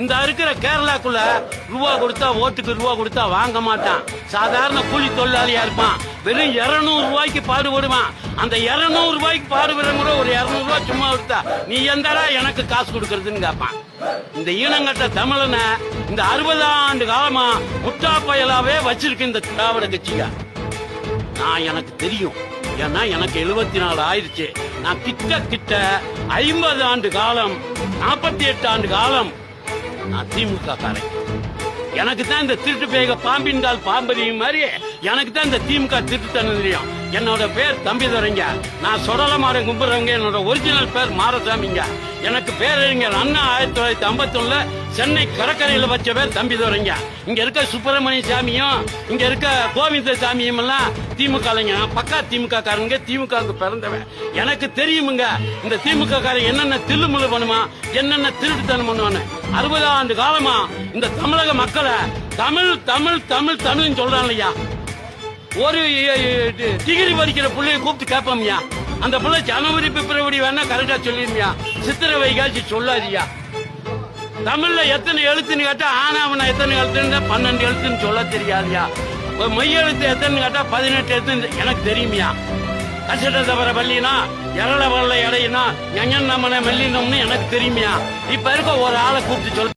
இந்த இருக்கிற கேரளாக்குள்ள ரூபா கொடுத்தா ஓட்டுக்கு ரூபா கொடுத்தா வாங்க மாட்டான். சாதாரண கூலி தொழிலாளியா இருப்பான். வெறும் 200 ரூபாய்க்கு பாடுபடுவான் அந்த 200 ரூபாய்க்கு பாடுபடுற ஒரு 200 ரூபாய் சும்மா கொடுத்தா நீ எந்தடா எனக்கு காசு கொடுக்கறதுன்னு கேட்பான் இந்த ஈனங்கட்ட தமிழனை இந்த அறுபது ஆண்டு காலமா முட்டா பயலாவே வச்சிருக்கு இந்த திராவிட கட்சியா நான் எனக்கு தெரியும். ஏன்னா எனக்கு எழுபத்தி நாலு ஆயிடுச்சு. நான் கிட்ட கிட்ட ஐம்பது ஆண்டு காலம் நாற்பத்தி எட்டு ஆண்டு காலம் நான் திமுக காரன் எனக்கு தான் இந்த திருட்டு பேக பாம்பின் கால் பாம்பரியும் மாதிரி எனக்கு தான் இந்த திமுக திருட்டு தெரியும் என்னோட பேர் தம்பிதுரைங்க. நான் சொடலமாறன் கும்பிடுறவங்க என்னோட ஒரிஜினல் பேர் மாரசாமிங்க. எனக்கு பேரறிஞர் அண்ணா ஆயிரத்தி தொள்ளாயிரத்தி ஐம்பத்தி சென்னை கடற்கரையில வச்ச பேர் தம்பிதுரைங்க. இங்க இருக்க சுப்பிரமணிய சாமியும் இங்க இருக்க கோவிந்த சாமியும் எல்லாம் திமுக பக்கா திமுக காரங்க திமுக பிறந்தவன். எனக்கு தெரியுமுங்க இந்த திமுக காரன் என்னென்ன தில்லுமுள்ளு பண்ணுமா என்னென்ன திருட்டுத்தனம் பண்ணுவான்னு. அறுபது ஆண்டு காலமா இந்த தமிழக மக்களை தமிழ் தமிழ் தமிழ் தமிழ்னு சொல்றான் ஐயா. ஒரு டிகிரி படிக்கிற பிள்ளைய கூப்பிட்டு கேட்போம்யா அந்த பிள்ளை ஜனவரி பிப்ரவரி வேணா கரெக்டா சொல்லிருமியா சித்திரை வைகாசி சொல்லாதியா தமிழ்ல எத்தனை எழுத்துன்னு கேட்டா ஆனாவனா எத்தனை எழுத்துன்னு பன்னெண்டு எழுத்துன்னு சொல்ல தெரியாதியா ஒரு மெய் எழுத்து எத்தனை கேட்டா பதினெட்டு எழுத்து எனக்கு தெரியுமியா கசட தவிர வள்ளினா எரள வல்ல எடையினா எங்கன் நம்மளை மல்லினோம்னு எனக்கு தெரியுமையா? இப்ப இருக்க ஒரு ஆளை கூப்பிட்டு சொல்